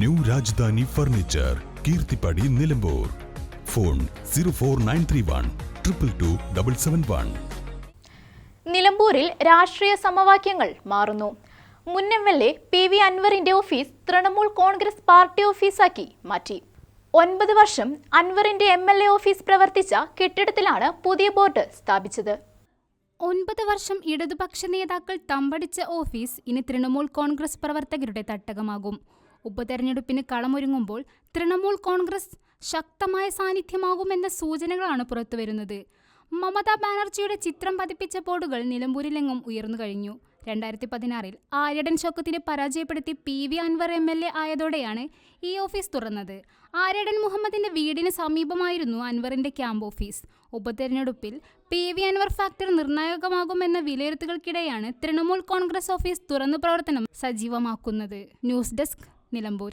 New Rajadhani furniture Keerthippadi Nilambur. Phone zero four nine three one triple two double seven one. നിലമ്പൂരിൽ രാഷ്ട്രീയ സമവാക്യങ്ങൾ മാറുന്നു. മുൻ M L A P V അൻവറിന്റെ office Trinamool Congress party ഓഫീസാക്കി മാറ്റി. ഒൻപത് വർഷം അൻവറിന്റെ എം എൽ എ ഓഫീസ് പ്രവർത്തിച്ച കെട്ടിടത്തിലാണ് പുതിയ ബോർഡ് സ്ഥാപിച്ചത്. ഒൻപത് വർഷം ഇടതുപക്ഷ നേതാക്കൾ തമ്പടിച്ച ഓഫീസ് ഇനി തൃണമൂൽ കോൺഗ്രസ് പ്രവർത്തകരുടെ തട്ടകമാകും. ഉപതെരഞ്ഞെടുപ്പിന് കളമൊരുങ്ങുമ്പോൾ തൃണമൂൽ കോൺഗ്രസ് ശക്തമായ സാന്നിധ്യമാകുമെന്ന സൂചനകളാണ് പുറത്തുവരുന്നത്. മമതാ ബാനർജിയുടെ ചിത്രം പതിപ്പിച്ച ബോർഡുകൾ നിലമ്പൂരിലെങ്ങും ഉയർന്നു കഴിഞ്ഞു. രണ്ടായിരത്തി പതിനാറിൽ ആര്യടൻ ഷോക്കത്തിനെ പരാജയപ്പെടുത്തി P V Anvar M L A ആയതോടെയാണ് ഈ ഓഫീസ് തുറന്നത്. ആര്യടൻ മുഹമ്മദിന്റെ വീടിന് സമീപമായിരുന്നു അൻവറിന്റെ ക്യാമ്പ് ഓഫീസ്. ഉപതെരഞ്ഞെടുപ്പിൽ പി വി അൻവർ ഫാക്ടർ നിർണായകമാകുമെന്ന വിലയിരുത്തലുകൾക്കിടെയാണ് തൃണമൂൽ കോൺഗ്രസ് ഓഫീസ് തുറന്നു പ്രവർത്തനം സജീവമാക്കുന്നത്. News desk Nilambur.